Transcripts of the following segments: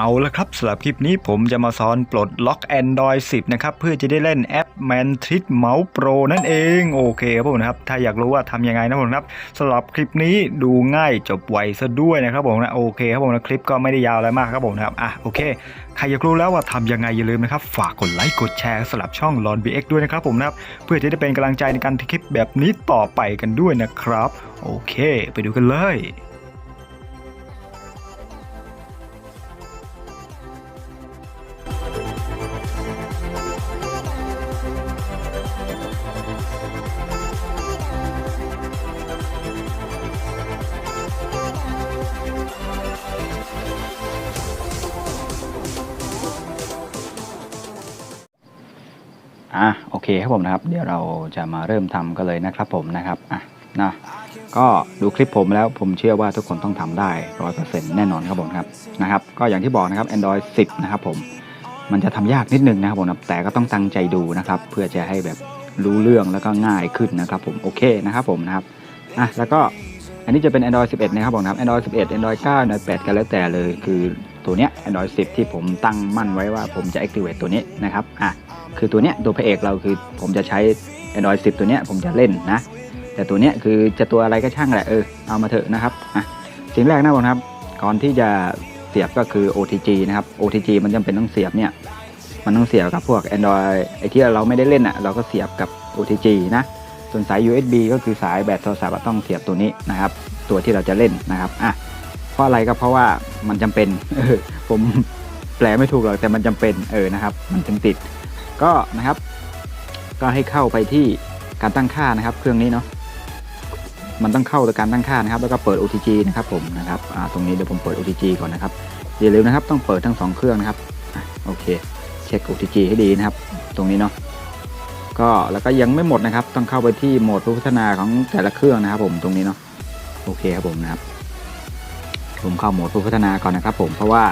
เอาละครับสำหรับคลิปนี้ผมจะมาสอนปลดล็อก Android 10 นะครับ เพื่อจะได้เล่นแอป Man t r i t Mouse Pro นั่นเอง โอเคครับผมนะครับ ถ้าอยากรู้ว่าทำยังไงนะผมนะครับสำหรับคลิปนี้ดูง่ายจบไวซะด้วยนะครับผมนะโอเคครับผมนะคลิปก็ไม่ได้ยาวอะไรมากครับผมนะครับอะโอเคใครอยากรู้แล้วว่าทำยังไงอย่าลืมนะครับ ฝากกดไลค์กดแชร์สำหรับช่อง l o n BX ด้วยนะครับผมนะครับเพื่อจะได้เป็นกำลังใจในการทำคลิปแบบนี้ต่อไปกันด้วยนะครับ โอเค ไปดูกันเลย อะโอเคครับผมนะครับ เดี๋ยวเราจะมาเริ่มทำกันเลยนะครับผมนะครับอะนะก็ดูคลิปผมแล้วผมเชื่อว่าทุกคนต้องทำได้ร้อยเปอร์เซ็นต์แน่นอนครับผมครับนะครับ ก็อย่างที่บอกนะครับ Android 10 นะครับผมมันจะทำยากนิดนึงนะครับผมนะแต่ก็ต้องตั้งใจดูนะครับ เพื่อจะให้แบบรู้เรื่องแล้วก็ง่ายขึ้นนะครับผมโอเคนะครับผมนะครับอะแล้วก็อันนี้จะเป็น Android 11 นะครับผมนะครับ Android 11 Android 9 Android 8กันแล้วแต่เลย คือตัวเนี้ย Android 10 ที่ผมตั้งมั่นไว้ว่าผมจะ activate ตัวนี้นะครับอะ คือตัวเนี้ยตัวพระเอกเราคือผมจะใช้ Android 10 ตัวเนี้ยผมจะเล่นนะ แต่ตัวเนี้ยคือจะตัวอะไรก็ช่างแหละเออเอามาเถอะนะครับอะสิ่งแรกนะผมครับ ก่อนที่จะเสียบก็คือ OTG นะครับ OTG มันจำเป็นต้องเสียบเนี่ยมันต้องเสียบกับพวก Android ไอที่เราไม่ได้เล่นอะเราก็เสียบกับ OTG นะส่วนสาย USB ก็คือสายแบตโทรศัพท์ต้องเสียบตัวนี้นะครับ ตัวที่เราจะเล่นนะครับอะเพราะอะไรก็เพราะว่ามันจำเป็นเออผมแปลไม่ถูกหรอกแต่มันจำเป็นเออนะครับ มันถึงติด ก็นะครับ ก็ให้เข้าไปที่การตั้งค่านะครับ เครื่องนี้เนาะมันต้องเข้าต่อการตั้งค่านะครับ แล้วก็เปิด OTG นะครับผมนะครับตรงนี้เดี๋ยวผมเปิด OTG ก่อนนะครับอย่าลืมนะครับต้องเปิดทั้งสองเครื่องนะครับโอเค เช็ค OTG ให้ดีนะครับ ตรงนี้เนาะก็แล้วก็ยังไม่หมดนะครับ ต้องเข้าไปที่โหมดพัฒนาของแต่ละเครื่องนะครับ ผมตรงนี้เนาะโอเคครับผมนะครับ ผมเข้าโหมดพัฒนาก่อนนะครับ ผมเพราะว่า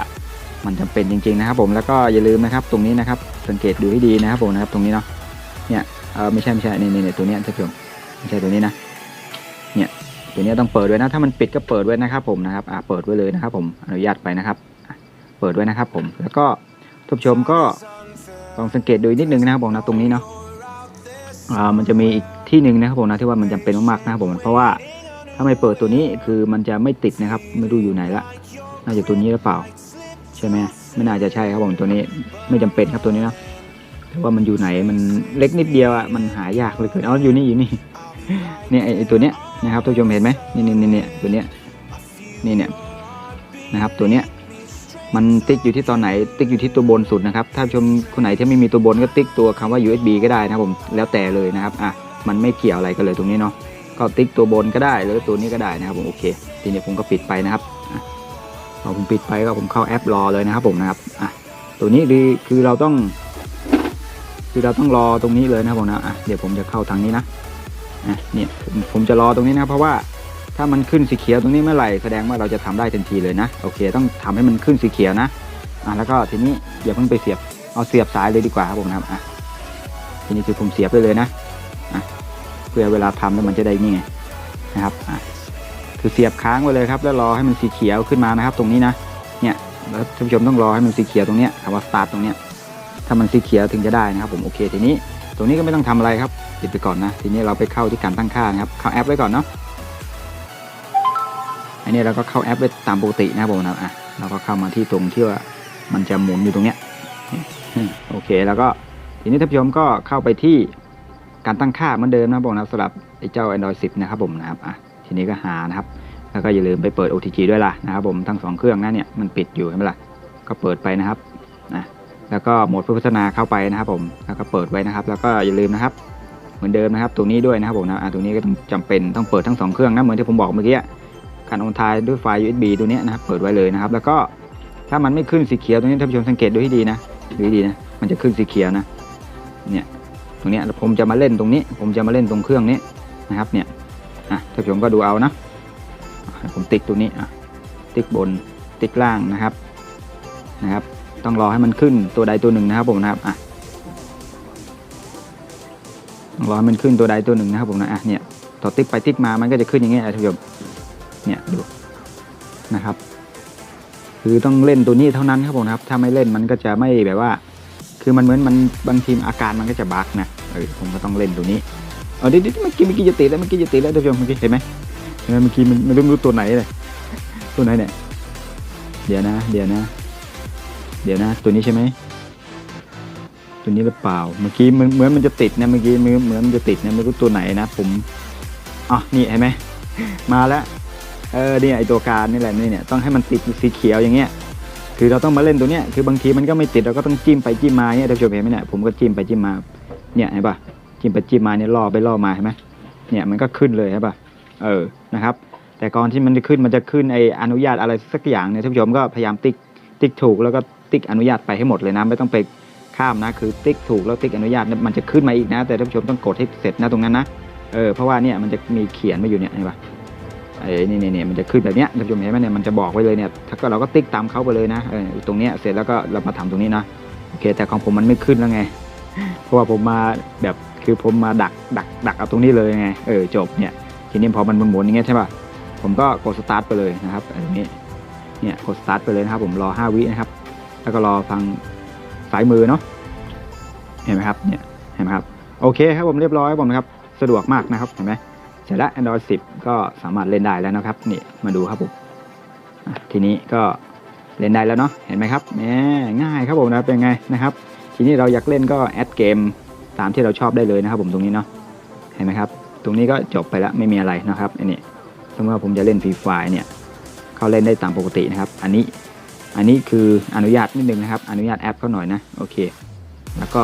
มันจำเป็นจริงๆนะครับผมแล้วก็อย่าลืมนะครับตรงนี้นะครับสังเกตดูให้ดีนะครับผมนะครับตรงนี้เนาะเนี่ยเออไม่ใช่ไม่ใช่นี่นี่นี่ตัวนี้ท่านผู้ชมไม่ใช่ตัวนี้นะเนี่ยตัวนี้ต้องเปิดไว้นะถ้ามันปิดก็เปิดไว้นะครับผมนะครับอ่าเปิดไว้เลยนะครับ ผมอนุญาตไปนะครับ เปิดไว้นะครับผมแล้วก็ท่านผู้ชมก็ลองสังเกตดูนิดนึงนะครับผมนะตรงนี้เนาะอ่ามันจะมีอีกที่หนึ่งนะครับผมนะที่ว่ามันจำเป็นมากๆนะครับผมเพราะว่าถ้าไม่เปิดตัวนี้คือมันจะไม่ติดนะครับ ไม่รู้อยู่ไหนละน่าจะตัวนี้หรือเปล่า ใช่ไหมไม่น่าจะใช่ครับผมตัวนี้ไม่จำเป็นครับตัวนี้เนาะแต่ว่ามันอยู่ไหนมันเล็กนิดเดียวอะมันหายากเลยเกินอ๋ออยู่นี่อยู่นี่เนี่ยไอตัวเนี้ยนะครับท่านผู้ชมเห็นไหมนี่นี่นี่เนี่ยตัวเนี้ยนี่เนี่ยนะครับตัวเนี้ยมันติ๊กอยู่ที่ตอนไหนติ๊กอยู่ที่ตัวบนสุดนะครับถ้าชมคนไหนที่ไม่มีตัวบนก็ติ๊กตัวคำว่า USB ก็ได้นะครับผมแล้วแต่เลยนะครับอะมันไม่เกี่ยวอะไรกันเลยตรงนี้เนาะก็ติ๊กตัวบนก็ได้หรือตัวนี้ก็ได้นะครับผมโอเค ทีนี้ผมก็ปิดไปนะครับ พอผมปิดไปก็ผมเข้าแอปรอเลยนะครับผมนะครับอะตัวนี้คือคือเราต้อง คือเราต้องรอตรงนี้เลยนะครับผมนะอะเดี๋ยวผมจะเข้าทางนี้นะอะเนี่ยผมจะรอตรงนี้นะเพราะว่าถ้ามันขึ้นสีเขียวตรงนี้เมื่อไหร่แสดงว่าเราจะทำได้ทันทีเลยนะโอเค ต้องทำให้มันขึ้นสีเขียวนะอะแล้วก็ทีนี้อย่าเพิ่งไปเสียบเอาเสียบสายเลยดีกว่าครับผมนะครับอะทีนี้คือผมเสียบไปเลยนะอะเพื่อเวลาทำแล้วมันจะได้นี่ไงนะครับอะ คือเสียบค้างไว้เลยครับ แล้วรอให้มันสีเขียวขึ้นมานะครับ ตรงนี้นะเนี่ยแล้วท่านผู้ชมต้องรอให้มันสีเขียวตรงเนี้ยคำว่า start ตรงเนี้ยถ้ามันสีเขียวถึงจะได้นะครับ ผมโอเคทีนี้ ตรงนี้ก็ไม่ต้องทำอะไรครับปิดไปก่อนนะ ทีนี้เราไปเข้าที่การตั้งค่านะครับเข้าแอปไว้ก่อนเนาะอันนี้เราก็เข้าแอปไว้ตามปกตินะครับผมนะอะเราก็เข้ามาที่ตรงที่ว่ามันจะหมุนอยู่ตรงเนี้ยโอเคแล้วก็ทีนี้ท่านผู้ชมก็เข้าไปที่การตั้งค่าเหมือนเดิมนะครับผมนะสำหรับไอ้เจ้า Android 10 นะครับผมนะครับอะ ทีนี้ก็หานะครับ แล้วก็อย่าลืมไปเปิด OTG ด้วยล่ะนะครับผมทั้งสองเครื่องนะเนี่ยมันปิดอยู่ใช่ไหมล่ะก็เปิดไปนะครับนะแล้วก็โหมดผู้พัฒนาเข้าไปนะครับผมแล้วก็เปิดไว้นะครับ แล้วก็อย่าลืมนะครับ เหมือนเดิมนะครับ ตรงนี้ด้วยนะครับผมนะะตรงนี้ก็ต้องจำเป็นต้องเปิดทั้งสองเครื่องนะเหมือนที่ผมบอกเมื่อกี้การโอนทายด้วยไฟล์ USB ตัวนี้นะครับเปิดไว้เลยนะครับ แล้วก็ถ้ามันไม่ขึ้นสีเขียวตรงนี้ท่านผู้ชมสังเกตดูให้ดีนะดูให้ดีนะมันจะขึ้นสีเขียวนะเนี่ยตรงนี้ผมจะมาเล่นตรงนี้ ผมจะมาเล่นตรงเครื่องนี้นะครับเนี่ย อะท่านผู้ชมก็ดูเอานะผมติ๊กตัวนี้อะติ๊กบนติ๊กล่างนะครับนะครับ ต้องรอให้มันขึ้นตัวใดตัวหนึ่งนะครับผมนะครับอะต้องรอให้มันขึ้นตัวใดตัวหนึ่งนะครับผมนะอะเนี่ยต่อติ๊กไปติ๊กมามันก็จะขึ้นอย่างเงี้ยท่านผู้ชมเนี่ยดูนะครับคือต้องเล่นตัวนี้เท่านั้นครับผมนะครับ ถ้าไม่เล่นมันก็จะไม่แบบว่า คือมันเหมือนมันบางทีอาการมันก็จะบักนะเออผมก็ต้องเล่นตัวนี้ เอาดิดิเมื่อกี้เมื่อกี้จะติดแล้วเมื่อกี้จะติดแล้วท่านผู้ชมเมื่อกี้เห็นไหมเห็นไหมเมื่อกี้มันไม่รู้ไม่รู้ตัวไหนเลยตัวไหนเนี่ยเดี๋ยวนะ เดี๋ยวนะ เดี๋ยวนะ ตัวนี้ใช่ไหมตัวนี้หรือเปล่า เมื่อกี้มันเหมือนมันจะติดนะเมื่อกี้เหมือนเหมือนมันจะติดนะไม่รู้ตัวไหนนะผมอ๋อนี่เห็นไหมมาแล้วเออเนี่ยไอตัวการนี่แหละนี่เนี่ยต้องให้มันติดสีเขียวอย่างเงี้ยคือเราต้องมาเล่นตัวเนี้ยคือบางทีมันก็ไม่ติดเราก็ต้องจิ้มไปจิ้มมาเนี่ยท่านผู้ชมเห็นไหมเนี่ยผมก็จิ้มไปจิ้มมาเนี่ยเห็นปะ จิ้มไปจิ้มมาเนี่ยล่อไปล่อมาเห็นไหมเนี่ยมันก็ขึ้นเลยเห็นปะเออนะครับ แต่ก่อนที่มันจะขึ้นมันจะขึ้นไออนุญาตอะไรสักอย่างเนี่ยท่านผู้ชมก็พยายามติ๊กติ๊กถูกแล้วก็ติ๊กอนุญาตไปให้หมดเลยนะไม่ต้องไปข้ามนะคือติ๊กถูกแล้วติ๊กอนุญาตเนี่ยมันจะขึ้นมาอีกนะ แต่ท่านผู้ชมต้องกดให้เสร็จนะตรงนั้นนะเออเพราะว่าเนี่ยมันจะมีเขียนมาอยู่เนี่ยเห็นปะไอ้นี่นี่นี่มันจะขึ้นแบบเนี้ยท่านผู้ชมเห็นไหมเนี่ยมันจะบอกไว้เลยเนี่ยถ้าก็เราก็ติ๊กตามเขาไปเลยนะเออตรงเนี้ยเสร็จแล้วก็เรามาทำตรงนี้นะโอเคแต่ของผมมันไม่ขึ้นแล้วไง เพราะว่าผมมาแบบ คือผมมาดักดักดักเอาตรงนี้เลยไงเออจบเนี่ยทีนี้พอมันหมุนอย่างเงี้ยใช่ป่ะผมก็กดสตาร์ทไปเลยนะครับอันนี้เนี่ยกดสตาร์ทไปเลยนะครับ ผมรอ 5 วินะครับ แล้วก็รอฟังสายมือเนาะเห็นไหมครับเนี่ยเห็นไหมครับโอเคครับผมเรียบร้อยผมนะครับสะดวกมากนะครับเห็นไหมเสร็จแล้ว Android 10 ก็สามารถเล่นได้แล้วนะครับนี่มาดูครับผมทีนี้ก็เล่นได้แล้วเนาะเห็นไหมครับแหมง่ายครับผมนะเป็นไงนะครับ ทีนี้เราอยากเล่นก็แอดเกม ตามที่เราชอบได้เลยนะครับ ผมตรงนี้เนาะเห็นไหมครับ ตรงนี้ก็จบไปแล้วไม่มีอะไรนะครับอันนี้สมมติว่าผมจะเล่นฟรีไฟเนี่ยเขาเล่นได้ตามปกตินะครับ อันนี้อันนี้คืออนุญาตนิดนึงนะครับ อนุญาตแอปเขาหน่อยนะโอเค แล้วก็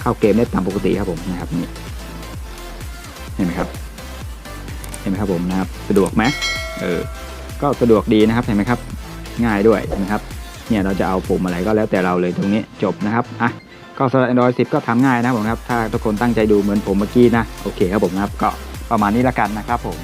เข้าเกมได้ตามปกติครับผมนะครับนี่เห็นไหมครับเห็นไหมครับผมนะครับสะดวกไหมเออก็สะดวกดีนะครับเห็นไหมครับ ง่ายด้วยนไหมครับ เนี่ยเราจะเอาปุ่มอะไรก็แล้วแต่เราเลยตรงนี้จบนะครับอะ ก็สำหรับ Android 10 ก็ทำง่ายนะผมครับ ถ้าทุกคนตั้งใจดูเหมือนผมเมื่อกี้นะ โอเคครับผมนะครับ ก็ประมาณนี้ละกันนะครับผม